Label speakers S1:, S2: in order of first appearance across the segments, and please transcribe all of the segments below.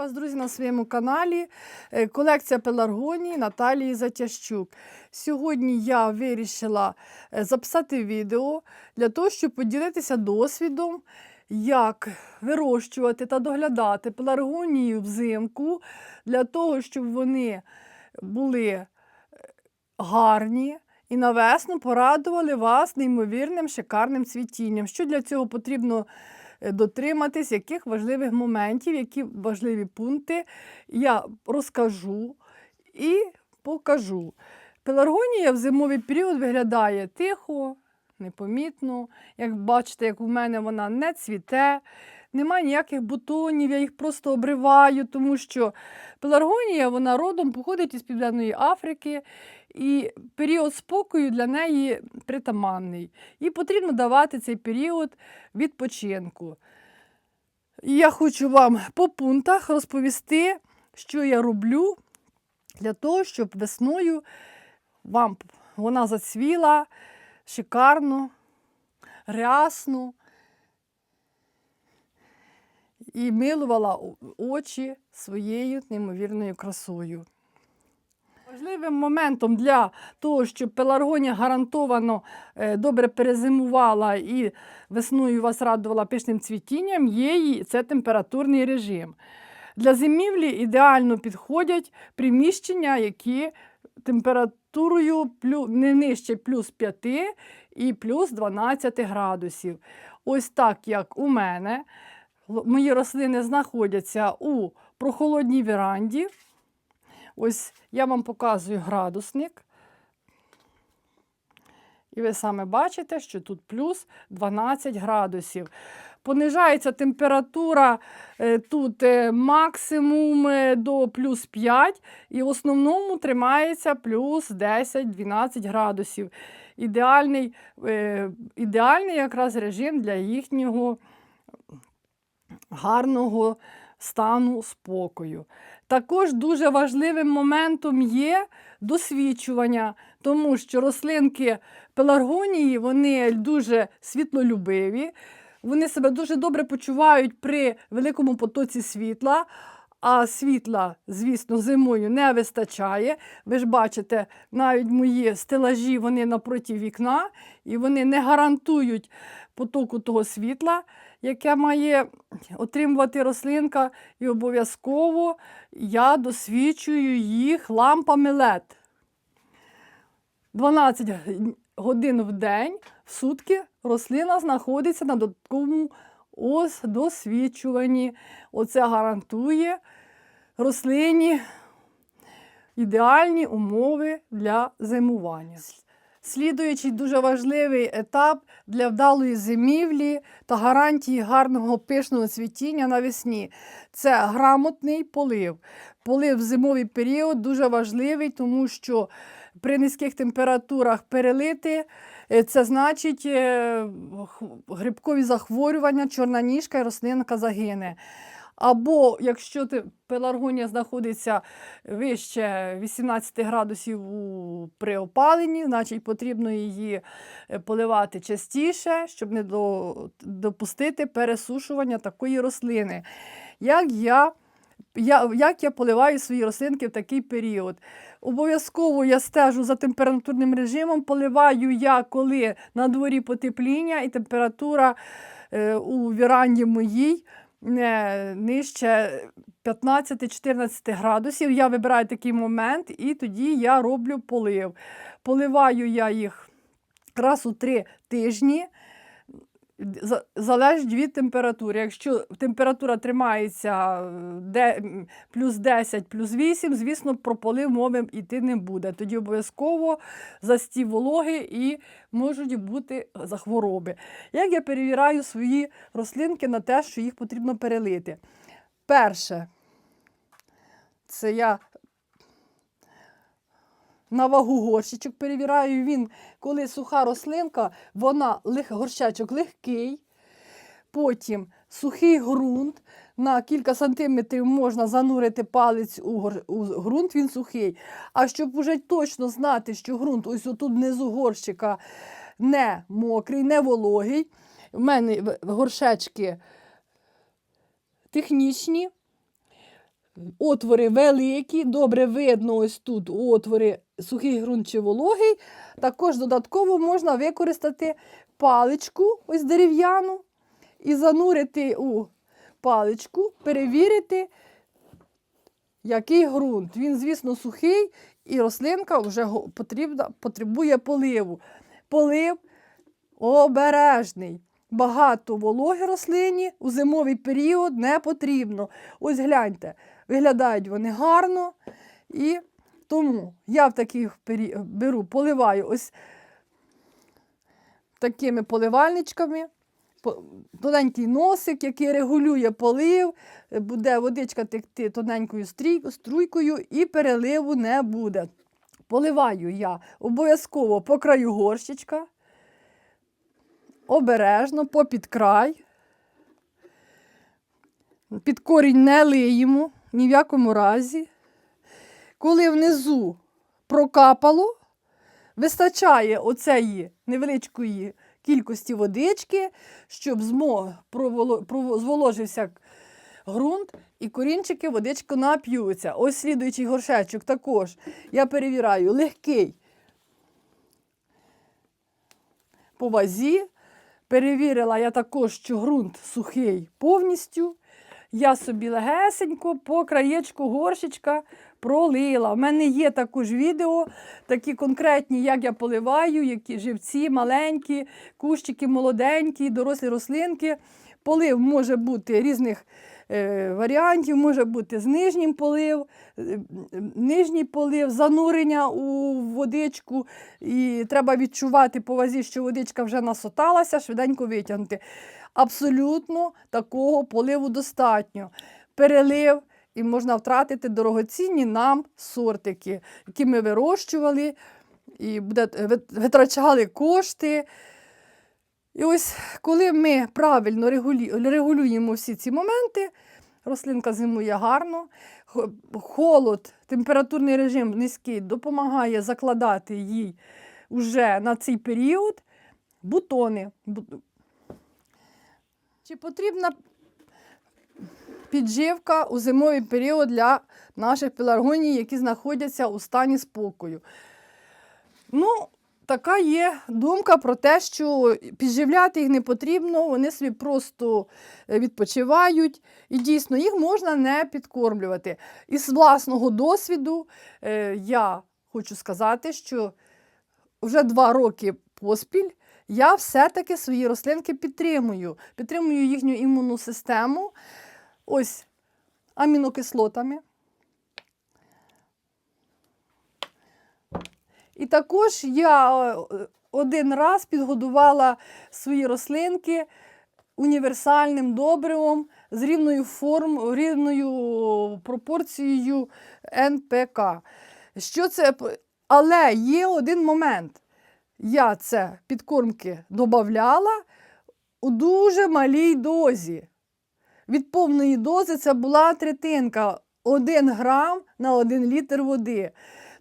S1: вас, друзі, на своєму каналі. Е, Колекція пеларгонії Наталії Затящук. Сьогодні я вирішила е, записати відео для того, щоб поділитися досвідом, як вирощувати та доглядати пеларгонію взимку, для того, щоб вони були е, гарні. І на весну порадували вас неймовірним шикарним цвітінням. Що для цього потрібно дотриматись, яких важливих моментів, які важливі пункти я розкажу і покажу. Пеларгонія в зимовий період виглядає тихо, непомітно. Як бачите, як у мене вона не цвіте, немає ніяких бутонів, я їх просто обриваю, тому що пеларгонія вона родом походить із Південної Африки. І період спокою для неї притаманний. І потрібно давати цей період відпочинку. І я хочу вам по пунктах розповісти, що я роблю для того, щоб весною вам вона зацвіла шикарно, рясно і милувала очі своєю неймовірною красою. Важливим моментом для того, щоб пеларгонія гарантовано е, добре перезимувала і весною вас радувала пишним цвітінням, є це температурний режим. Для зимівлі ідеально підходять приміщення, які температурою не нижче плюс 5 і плюс 12 градусів. Ось так, як у мене. Мої рослини знаходяться у прохолодній веранді. Ось я вам показую градусник. І ви саме бачите, що тут плюс 12 градусів. Понижається температура е, тут е, максимум е, до плюс 5, і в основному тримається плюс 10-12 градусів. Ідеальний, ідеальний якраз режим для їхнього гарного стану спокою. Також дуже важливим моментом є досвідчування, тому що рослинки пеларгонії вони дуже світлолюбиві, вони себе дуже добре почувають при великому потоці світла. А світла, звісно, зимою не вистачає. Ви ж бачите, навіть мої стелажі вони напроти вікна, і вони не гарантують потоку того світла, яке має отримувати рослинка. І обов'язково я досвідчую їх лампами LED. 12 годин в день в сутки рослина знаходиться на додатковому досвідчуванні. Оце гарантує рослині ідеальні умови для зимування. Слідуючий дуже важливий етап для вдалої зимівлі та гарантії гарного пишного цвітіння навесні це грамотний полив. Полив в зимовий період дуже важливий, тому що при низьких температурах перелити це значить е, грибкові захворювання, чорна ніжка і рослинка загине. Або якщо ти, пеларгонія знаходиться вище 18 градусів при опаленні, значить потрібно її е, поливати частіше, щоб не до, допустити пересушування такої рослини. Як я, я, як я поливаю свої рослинки в такий період? Обов'язково я стежу за температурним режимом, поливаю я, коли на дворі потепління і температура е, у віранді моїй не нижче 15-14 градусів. Я вибираю такий момент і тоді я роблю полив. Поливаю я їх раз у три тижні. За- Залежить від температури. Якщо температура тримається е, де, плюс 10, плюс 8, звісно, про полив мови йти не буде. Тоді обов'язково застів вологи і можуть бути захвороби. Як я перевіряю свої рослинки на те, що їх потрібно перелити? Перше, це я на вагу горщичок перевіряю. Він, коли суха рослинка, вона горщачок легкий. Потім сухий ґрунт. На кілька сантиметрів можна занурити палець у, у ґрунт, він сухий. А щоб вже точно знати, що ґрунт ось тут внизу горщика не мокрий, не вологий. В мене горшечки технічні.
S2: Отвори великі, добре видно ось тут отвори, сухий ґрунт чи вологий. Також додатково можна використати паличку, ось дерев'яну, і занурити у паличку, перевірити, який ґрунт. Він, звісно, сухий, і рослинка вже потрібна, потребує поливу. Полив обережний. Багато вологи рослині у зимовий період не потрібно. Ось гляньте, виглядають вони гарно. І тому я в таких беру, поливаю ось такими поливальничками. Тоненький носик, який регулює полив, буде водичка текти тоненькою струйкою і переливу не буде. Поливаю я обов'язково по краю горщичка, обережно, попід край. Під корінь не лиємо ні в якому разі. Коли внизу прокапало, вистачає оцеї невеличкої кількості водички, щоб змо, зволожився ґрунт, і корінчики водичку нап'ються. Ось слідуючий горшечок також. Я перевіряю, легкий по вазі. Перевірила я також, що ґрунт сухий повністю. Я собі легесенько по краєчку горщичка пролила. У мене є також відео, такі конкретні, як я поливаю, які живці маленькі, кущики молоденькі, дорослі рослинки. Полив може бути різних е, варіантів, може бути з нижнім полив, е, нижній полив, занурення у водичку. І треба відчувати по вазі, що водичка вже насоталася, швиденько витягнути. Абсолютно такого поливу достатньо. Перелив і можна втратити дорогоцінні нам сортики, які ми вирощували і буде, витрачали кошти. І ось коли ми правильно регулюємо всі ці моменти, рослинка зимує гарно, холод, температурний режим низький допомагає закладати їй уже на цей період бутони. Чи потрібна підживка у зимовий період для наших пеларгоній, які знаходяться у стані спокою? Ну, така є думка про те, що підживляти їх не потрібно, вони собі просто е, відпочивають. І дійсно їх можна не підкормлювати. Із власного досвіду е, я хочу сказати, що вже два роки поспіль я все-таки свої рослинки підтримую. Підтримую їхню імунну систему. Ось амінокислотами. І також я е, один раз підгодувала свої рослинки універсальним добривом з рівною форм, рівною пропорцією НПК. Що це? Але є один момент. Я це підкормки додавала у дуже малій дозі. Від повної дози це була третинка 1 грам на 1 літр води.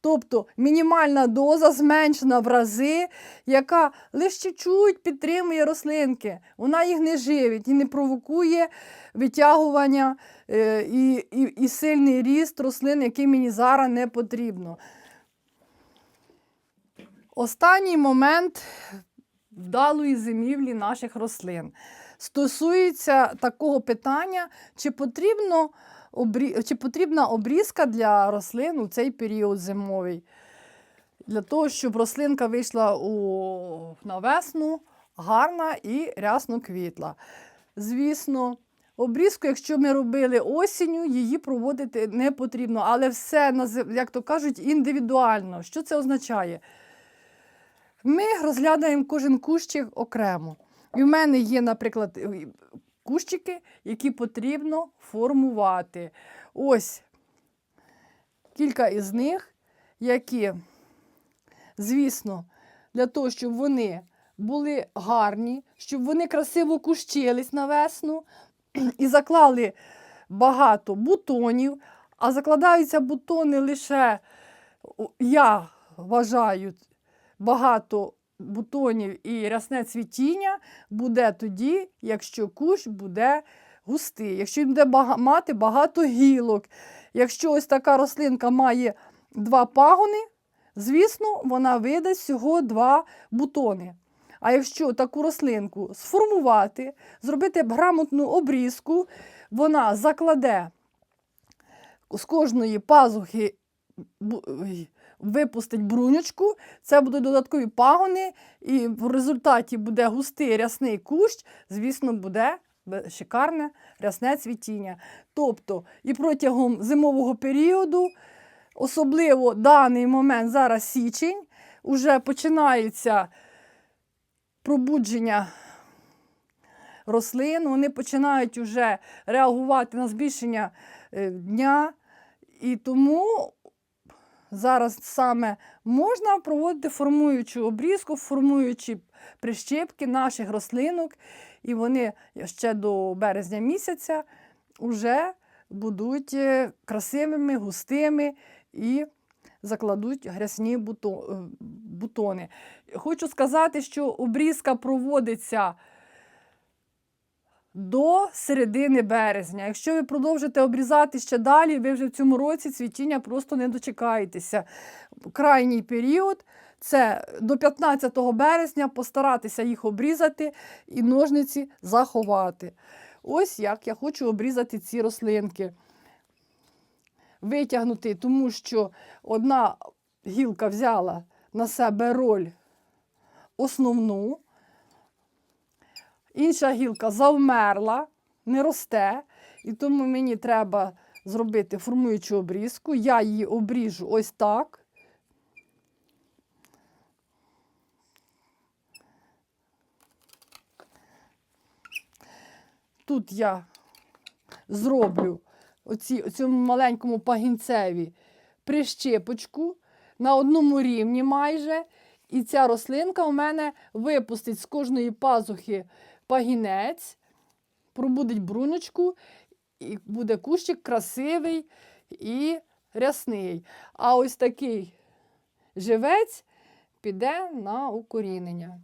S2: Тобто мінімальна доза зменшена в рази, яка лише чуть підтримує рослинки. Вона їх не живить і не провокує витягування е, і, і, і сильний ріст рослин, який мені зараз не потрібно. Останній момент вдалої зимівлі наших рослин стосується такого питання, чи, потрібно чи потрібна обрізка для рослин у цей період зимовий. Для того, щоб рослинка вийшла у... на весну гарна і рясно квітла. Звісно, обрізку, якщо ми робили осінню, її проводити не потрібно, але все, як то кажуть, індивідуально. Що це означає? Ми розглядаємо кожен кущик окремо. І в мене є, наприклад, е, кущики, які потрібно формувати. Ось кілька із них, які, звісно, для того, щоб вони були гарні, щоб вони красиво кущились на весну і заклали багато бутонів, а закладаються бутони лише, я вважаю, багато бутонів і рясне цвітіння буде тоді, якщо кущ буде
S1: густий, якщо він буде мати багато гілок, якщо ось така рослинка має два пагони, звісно, вона видасть всього два бутони. А якщо таку рослинку сформувати, зробити грамотну обрізку, вона закладе з кожної пазухи випустить брунючку, це будуть додаткові пагони, і в результаті буде густий рясний кущ, звісно, буде шикарне рясне цвітіння. Тобто і протягом зимового періоду, особливо даний момент, зараз січень, вже починається пробудження рослин, вони починають вже реагувати на збільшення е, дня. І тому зараз саме можна проводити формуючу обрізку, формуючі прищепки наших рослинок, і вони ще до березня місяця вже будуть е, красивими, густими і закладуть грязні буто- е, бутони. Хочу сказати, що обрізка проводиться до середини березня. Якщо ви продовжите обрізати ще далі, ви вже в цьому році цвітіння просто не дочекаєтеся. Крайній період це до 15 березня постаратися їх обрізати і ножниці заховати. Ось як я хочу обрізати ці рослинки. Витягнути, тому що одна гілка взяла на себе роль основну, інша гілка завмерла, не росте, і тому мені треба зробити формуючу обрізку. Я її обріжу ось так. Тут я зроблю оці, цьому маленькому пагінцеві прищепочку на одному рівні майже. І ця рослинка у мене випустить з кожної пазухи пагінець, пробудить бруночку, і буде кущик красивий і рясний. А ось такий живець піде на укорінення.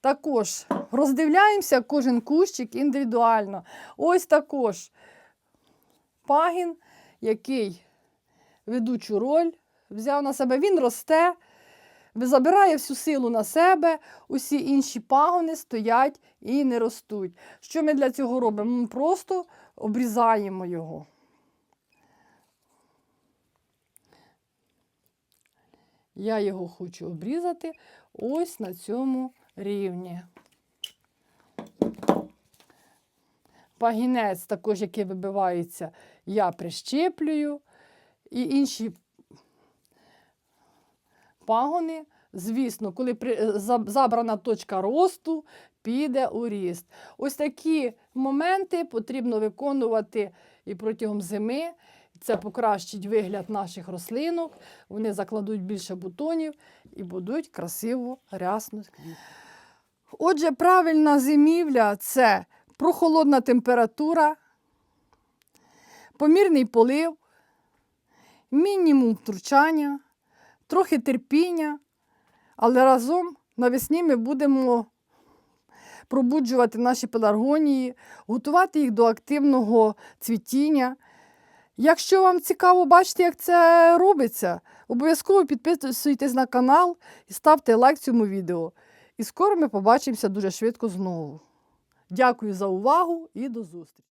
S1: Також роздивляємося кожен кущик індивідуально. Ось також пагін, який ведучу роль взяв на себе. Він росте, забирає всю силу на себе, усі інші пагони стоять і не ростуть. Що ми для цього робимо? Ми просто обрізаємо його. Я його хочу обрізати ось на цьому рівні. Пагінець, також, який вибивається, я прищеплюю. І інші пагони, звісно, коли при- е, забрана точка росту, піде у ріст. Ось такі моменти потрібно виконувати і протягом зими. Це покращить вигляд наших рослинок, вони закладуть більше бутонів і будуть красиво рясно. Отже, правильна зимівля це прохолодна температура, помірний полив, мінімум втручання, трохи терпіння, але разом навесні ми будемо пробуджувати наші пеларгонії, готувати їх до активного цвітіння. Якщо вам цікаво бачити, як це робиться, обов'язково підписуйтесь на канал і ставте лайк цьому відео. І скоро ми побачимося дуже швидко знову. Дякую за увагу і до зустрічі!